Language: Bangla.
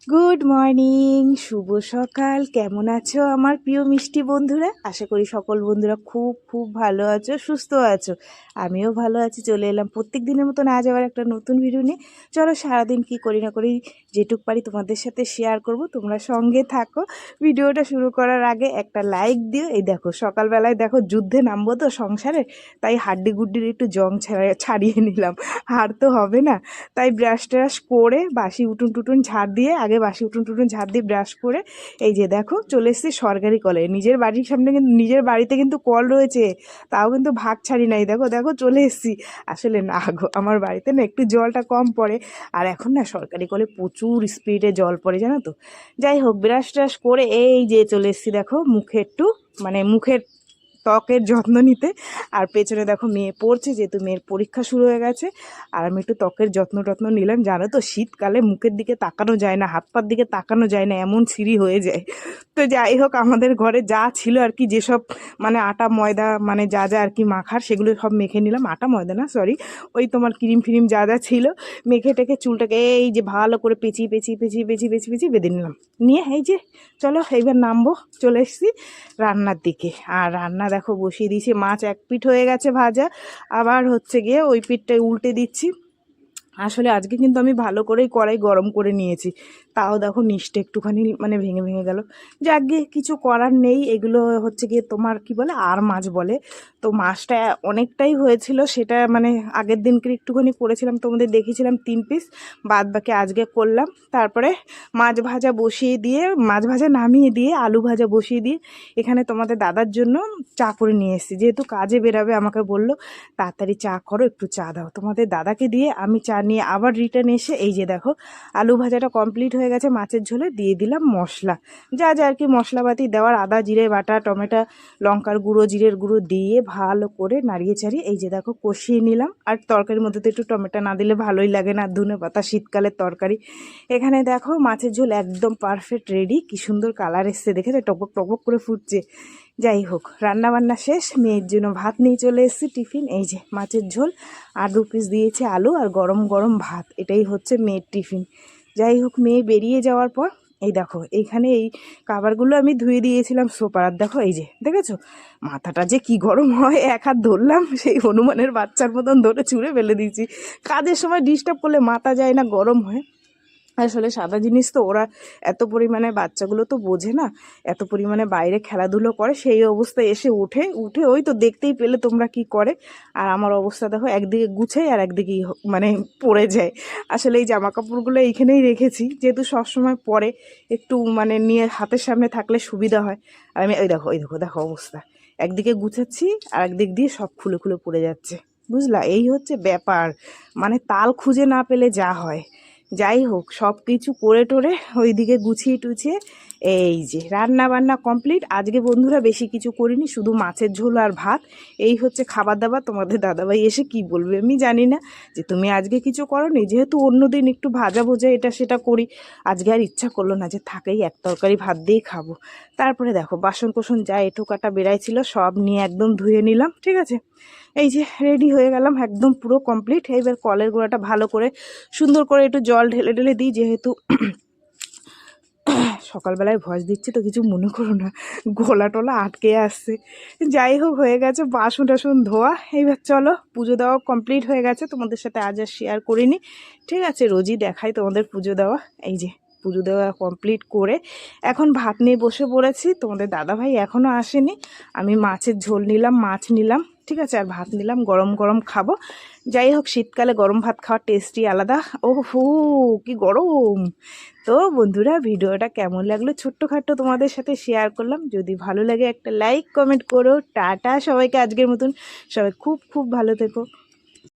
গুড মর্নিং শুভ সকাল। কেমন আছো আমার প্রিয় মিষ্টি বন্ধুরা? আশা করি সকল বন্ধুরা খুব খুব ভালো আছো, সুস্থ আছো। আমিও ভালো আছি, চলে এলাম প্রত্যেক দিনের মতন আজ আবার একটা নতুন ভিডিও নিয়ে। চলো সারাদিন কি করি না করি, যেটুক পারি তোমাদের সাথে শেয়ার করব। তোমরা সঙ্গে থাকো। ভিডিওটা শুরু করার আগে একটা লাইক দিও। এই দেখো, সকালবেলায় দেখো যুদ্ধে নামবো তো সংসারে, তাই হাড্ডি গুড্ডির একটু জং ছাড়া- ছাড়িয়ে নিলাম। আর তো হবে না। তাই ব্রাশ ট্রাশ করে বাসি উঠুন টুটুন ঝাড় দিয়ে আগে বাসি উঠুন টুটুন ঝাড় দিয়ে ব্রাশ করে এই যে দেখো চলে এসেছি সরকারি কলে। নিজের বাড়ির সামনে কিন্তু নিজের বাড়িতে কিন্তু কল রয়েছে, তাও কিন্তু ভাগ ছাড়ি নাই। দেখো দেখো চলে এসেছি। আসলে না গো, আমার বাড়িতে না একটু জলটা কম পড়ে। আর এখন না সরকারি কলে প্রচুর স্পিডে জল পড়ে, জানো তো? যাই হোক ব্রাশ ট্রাশ করে এই যে চলে এসেছি দেখো, মুখে একটু মানে মুখের ত্বকের যত্ন নিতে। আর পেছনে দেখো মেয়ে পড়ছে, যেহেতু মেয়ের পরীক্ষা শুরু হয়ে গেছে। আর আমি একটু ত্বকের যত্ন টত্ন নিলাম। জানো তো, শীতকালে মুখের দিকে তাকানো যায় না, হাত পার দিকে তাকানো যায় না, এমন সিঁড়ি হয়ে যায়। তো যাই হোক, আমাদের ঘরে যা ছিল আর কি, যেসব মানে আটা, ময়দা মানে যা যা আর কি মাখার, সেগুলো সব মেখে নিলাম। আটা, ময়দা না সরি ওই তোমার ক্রিম ফিরিম যা যা ছিল, মেখে টেখে চুলটাকে এই যে ভালো করে পেঁচিয়ে পেঁচিয়ে পেঁচিয়ে পেঁচিয়ে পেঁচিয়ে পেঁচিয়ে বেঁধে নিলাম। নিয়ে এই যে, চলো, এইবার নামবো, চলে এসেছি রান্নার দিকে। আর রান্না দেখো বসিয়ে দিয়েছি। মাছ এক পিঠ হয়ে গেছে ভাজা। আবার হচ্ছে গিয়ে ওই পিঠটাই উল্টে দিচ্ছি। আসলে আজকে কিন্তু আমি ভালো করেই কড়াই গরম করে নিয়েছি। তাও দেখো নিচটা একটুখানি মানে ভেঙে ভেঙে গেল। যাক কিছু করার নেই। এগুলো হচ্ছে গিয়ে তোমার কি বলে, আর মাছ বলে। তো মাছটা অনেকটাই হয়েছিল, সেটা মানে আগের দিনকে একটুখানি করেছিলাম, তোমাদের দেখিয়েছিলাম তিন পিস বাদ বাকি আজকে করলাম। তারপরে মাছ ভাজা বসিয়ে দিয়ে, মাছ ভাজা নামিয়ে দিয়ে, আলু ভাজা বসিয়ে দিয়ে, এখানে তোমাদের দাদার জন্য চা করে নিয়ে এসেছি। যেহেতু কাজে বেরাবে, আমাকে বলল, তাড়াতাড়ি চা করো, একটু চা দাও। তোমাদের দাদাকে দিয়ে আমি চা নিয়ে আবার রিটার্ন এসে এই যে দেখো, আলু ভাজাটা কমপ্লিট হয়ে গেছে, মাছের ঝোলে দিয়ে দিলাম মশলা। যা যা আর কি মশলাপাতি দেওয়ার, আদা, জিরে, বাটা, টমেটো, লঙ্কার গুঁড়ো, জিরের গুঁড়ো দিয়ে ভালো করে নাড়িয়ে চাড়িয়ে এই যে দেখো কষিয়ে নিলাম। আর তরকারির মধ্যে তো একটু টমেটো না দিলে ভালোই লাগে না, ধুনে পাতা, শীতকালের তরকারি। এখানে দেখো মাছের ঝোল একদম পারফেক্ট রেডি কি সুন্দর কালার এসছে, দেখেছ? টপক টপক করে ফুটছে। যাই হোক রান্নাবান্না শেষ, মেয়ের জন্য ভাত নিয়ে চলে এসেছি টিফিন। এই যে, মাছের ঝোল, আর দু পিস দিয়েছে আলু আর গরম গরম ভাত। এটাই হচ্ছে মেয়ের টিফিন। যাই হোক মেয়ে বেরিয়ে যাওয়ার পর, এই দেখো, এইখানে এই কাবারগুলো আমি ধুয়ে দিয়েছিলাম সোপার। আর দেখো, এই যে, দেখেছ? মাথাটা যে কি গরম হয়, এক হাত ধরলাম, সেই হনুমানের বাচ্চার মতন ধরে ছুঁড়ে ফেলে দিয়েছি। কাজের সময় ডিস্টার্ব করলে মাথা যায় না, গরম হয়। আসলে সাদা জিনিস তো ওরা এত পরিমাণে বাচ্চাগুলো তো বোঝে না, এত পরিমাণে বাইরে খেলাধুলো করে, সেই অবস্থায় এসে উঠে উঠে ওই তো দেখতেই পেলে তোমরা কি করে। আর আমার অবস্থা দেখো, একদিকে গুছাই আর একদিকে মানে পড়ে যায়। আসলে এই জামা কাপড়গুলো এইখানেই রেখেছি, যেহেতু সবসময় পরে একটু মানে নিয়ে হাতের সামনে থাকলে সুবিধা হয়। আর আমি, ওই দেখো ওই দেখো দেখো অবস্থা। একদিকে গুছাচ্ছি, আর একদিক দিয়ে সব খুলে খুলে পড়ে যাচ্ছে। বুঝলা? এই হচ্ছে ব্যাপার। মানে তাল খুঁজে না পেলে যা হয়। যাই হোক সব কিছু করে টোরে ওইদিকে গুছিয়ে টুছিয়ে এই যে রান্না বান্না কমপ্লিট আজকে বন্ধুরা বেশি কিছু করিনি, শুধু মাছের ঝোল আর ভাত। এই হচ্ছে খাবার দাবার। তোমাদের দাদাভাই এসে কি বলবে আমি জানি না। যে, তুমি আজকে কিছু করো নি যেহেতু অন্যদিন একটু ভাজা ভোজা এটা সেটা করি। আজকে আর ইচ্ছা করল না যে, থাকেই এক তরকারি ভাত দিয়েই খাব। তারপরে দেখো বাসন কোসন যা এটু কাটা বেড়াইছিল সব নিয়ে একদম ধুয়ে নিলাম, ঠিক আছে? এই যে রেডি হয়ে গেলাম, একদম পুরো কমপ্লিট এইবার কলের গোড়াটা ভালো করে সুন্দর করে একটু জল ঢেলে ঢেলে দিই, যেহেতু সকালবেলায় ভয়েস দিচ্ছি তো কিছু মনে করো না। গলা টলা আটকে আসছে যাই হোক, হয়ে গেছে, বাসন টাসন ধোয়া। এইবার চলো, পুজো দেওয়া কমপ্লিট হয়ে গেছে। তোমাদের সাথে আজ আর শেয়ার করিনি। ঠিক আছে, রোজই দেখাই তোমাদের পুজো দেওয়া। এই যে পুজো দেওয়া কমপ্লিট করে এখন ভাত নিয়ে বসে পড়েছি। তোমাদের দাদাভাই এখনও আসেনি। আমি মাছের ঝোল নিলাম, মাছ নিলাম, ঠিক আছে? আর ভাত নিলাম, গরম গরম খাব। যাই হোক, শীতকালে গরম ভাত খাওয়ার টেস্টই আলাদা। ও হু কি গরম! তো বন্ধুরা, ভিডিওটা কেমন লাগল ছোট্টখাট্টো তোমাদের সাথে শেয়ার করলাম। যদি ভালো লাগে একটা লাইক কমেন্ট করো। টাটা সবাইকে আজকের মতন। সবাই খুব খুব ভালো থেকো।